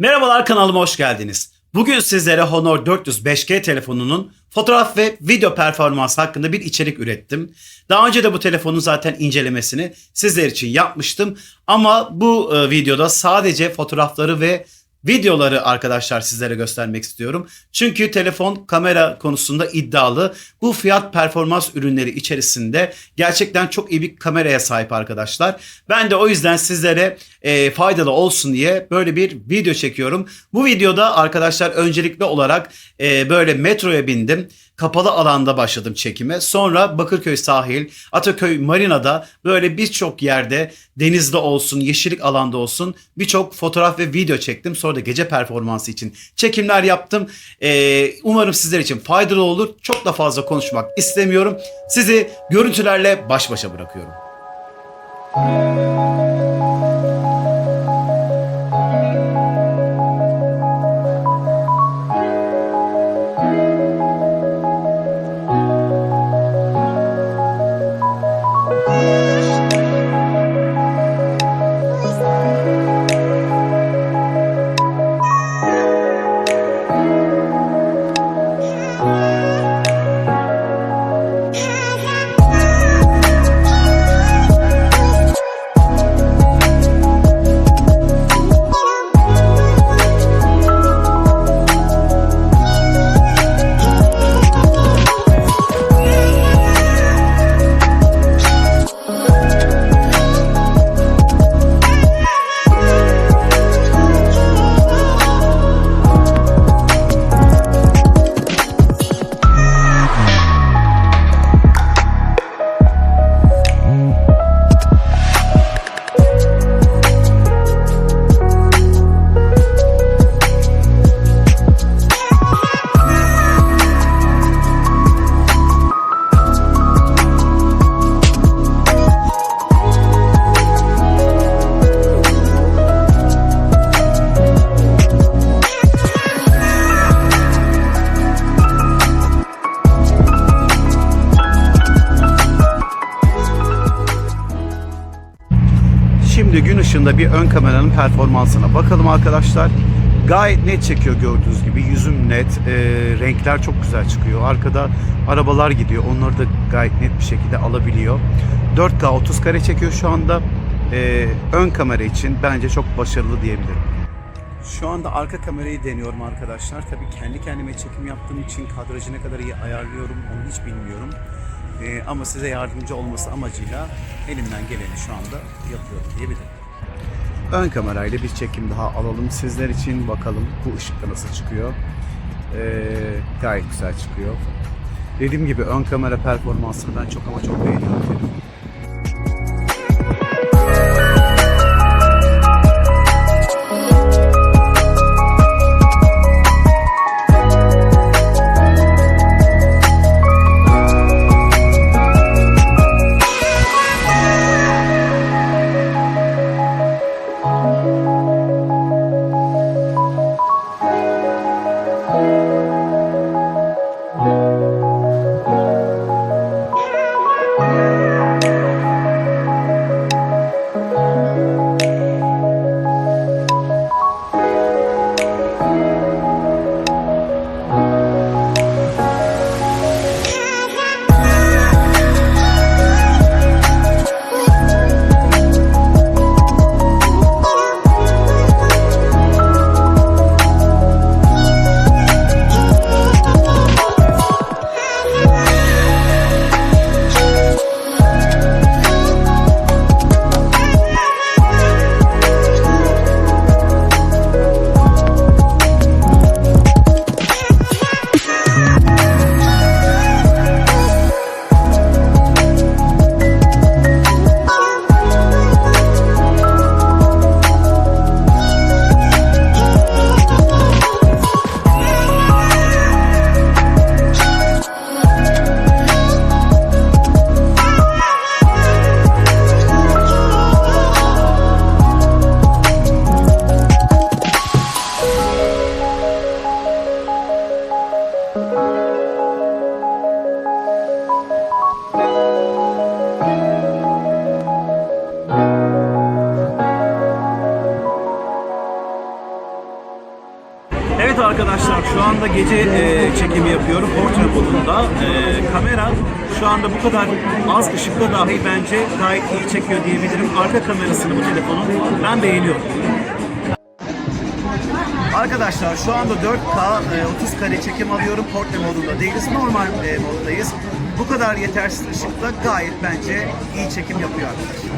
Merhabalar kanalıma hoş geldiniz. Bugün sizlere Honor 400 5G telefonunun fotoğraf ve video performansı hakkında bir içerik ürettim. Daha önce de bu telefonun zaten incelemesini sizler için yapmıştım. Ama bu e, videoda sadece fotoğrafları ve videoları arkadaşlar sizlere göstermek istiyorum. Çünkü telefon kamera konusunda iddialı. Bu fiyat performans ürünleri içerisinde gerçekten çok iyi bir kameraya sahip arkadaşlar. Ben de o yüzden sizlere e, faydalı olsun diye böyle bir video çekiyorum. Bu videoda arkadaşlar öncelikli olarak e, böyle metroya bindim. Kapalı alanda başladım çekime. Sonra Bakırköy sahil, Ataköy marinada böyle birçok yerde denizde olsun, yeşillik alanda olsun birçok fotoğraf ve video çektim. Sonra da gece performansı için çekimler yaptım. Ee, umarım sizler için faydalı olur. Çok da fazla konuşmak istemiyorum. Sizi görüntülerle baş başa bırakıyorum. Şimdi gün ışığında bir ön kameranın performansına bakalım arkadaşlar. Gayet net çekiyor gördüğünüz gibi. Yüzüm net, e, renkler çok güzel çıkıyor. Arkada arabalar gidiyor. Onları da gayet net bir şekilde alabiliyor. 4K 30 kare çekiyor şu anda. E, ön kamera için bence çok başarılı diyebilirim. Şu anda arka kamerayı deniyorum arkadaşlar. Tabii kendi kendime çekim yaptığım için kadrajı ne kadar iyi ayarlıyorum onu hiç bilmiyorum. Ee, ama size yardımcı olması amacıyla elimden geleni şu anda yapıyorum diyebilirim. Ön kamerayla bir çekim daha alalım sizler için bakalım bu ışıkta nasıl çıkıyor. Ee, gayet güzel çıkıyor. Dediğim gibi ön kamera performansını ben çok ama çok beğeniyorum. Şu anda gece e, çekimi yapıyorum portre modunda. E, kamera şu anda bu kadar az ışıkta dahi bence gayet iyi çekiyor diyebilirim. Arka kamerasını bu telefonun ben beğeniyorum. Arkadaşlar şu anda 4K e, 30 kare çekim alıyorum. Portre modunda değiliz. Normal e, moddayız. Bu kadar yetersiz ışıkla gayet bence iyi çekim yapıyor arkadaşlar.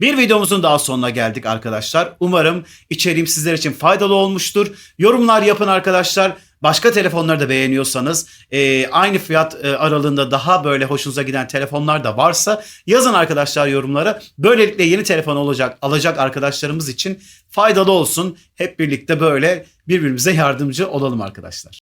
Bir videomuzun daha sonuna geldik arkadaşlar. Umarım içeriğim sizler için faydalı olmuştur. Yorumlar yapın arkadaşlar. Başka telefonları da beğeniyorsanız e, aynı fiyat e, aralığında daha böyle hoşunuza giden telefonlar da varsa yazın arkadaşlar yorumlara. Böylelikle yeni telefon olacak alacak arkadaşlarımız için faydalı olsun. Hep birlikte böyle birbirimize yardımcı olalım arkadaşlar.